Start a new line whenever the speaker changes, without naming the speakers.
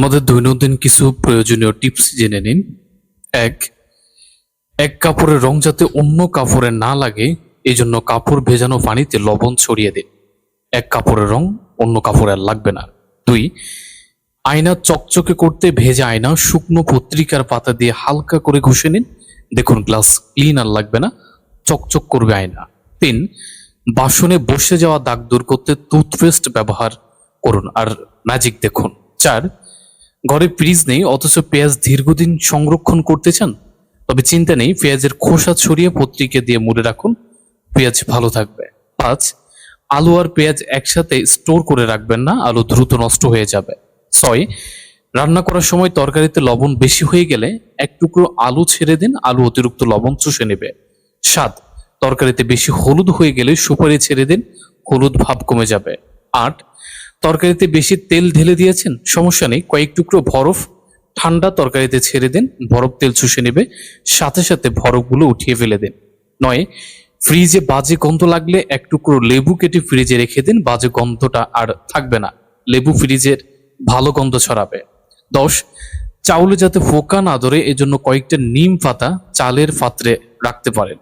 আমাদের দৈনন্দিন কিছু প্রয়োজনীয় টিপস জেনে নিন। এক এক কাপড়ের রং যাতে অন্য কাপড়ে না লাগে এই জন্য কাপড় ভেজানো পানিতে লবণ ছড়িয়ে দিন। এক কাপড়ের রং অন্য কাপড়ে লাগবে না। দুই, আয়না চকচকে করতে ভেজা আয়না শুকনো পত্রিকার পাতা দিয়ে হালকা করে ঘষে নিন। দেখুন গ্লাস ক্লিন আর লাগবে না, চকচক করবে আয়না। তিন, বাসনে বসে যাওয়া দাগ দূর করতে টুথপেস্ট ব্যবহার করুন আর ম্যাজিক দেখুন। চার ঘরে ফ্রিজ নেই, অথচ পেঁয়াজ দীর্ঘদিন সংরক্ষণ করতে চান? তবে চিন্তা নেই, পেঁয়াজের খোসা ছড়িয়ে পত্রিকা দিয়ে মুড়ে রাখুন। পেঁয়াজ ভালো থাকবে। পাঁচ, আলু আর পেঁয়াজ একসাথে স্টোর করে রাখবেন না, আলু দ্রুত নষ্ট হয়ে যাবে। ছয়, রান্না করার সময় তরকারিতে লবণ বেশি হয়ে গেলে এক টুকরো আলু ছেড়ে দিন, আলু অতিরিক্ত লবণ চুষে নেবে। সাত, তরকারিতে বেশি হলুদ হয়ে গেলে সুপারি ছেড়ে দিন, হলুদ ভাব কমে যাবে। আট তরকারিতে বেশি তেল ঢেলে দিয়েছেন? সমস্যা নেই, কয়েক টুকরো বরফ, ঠান্ডা তরকারিতে ছেড়ে দিন, বরফ তেল চুষে নেবে, সাথে সাথে বরফগুলো উঠিয়ে ফেলে দিন। নয়, ফ্রিজে বাজে গন্ধ লাগলে এক টুকরো লেবু কেটে ফ্রিজে রেখে দিন, বাজে গন্ধটা আর থাকবে না। লেবু ফ্রিজের ভালো গন্ধ ছড়াবে। দশ, চাউলে যাতে ফোকা না ধরে, এজন্য কয়েকটা নিম পাতা চালের পাত্রে রাখতে পারেন।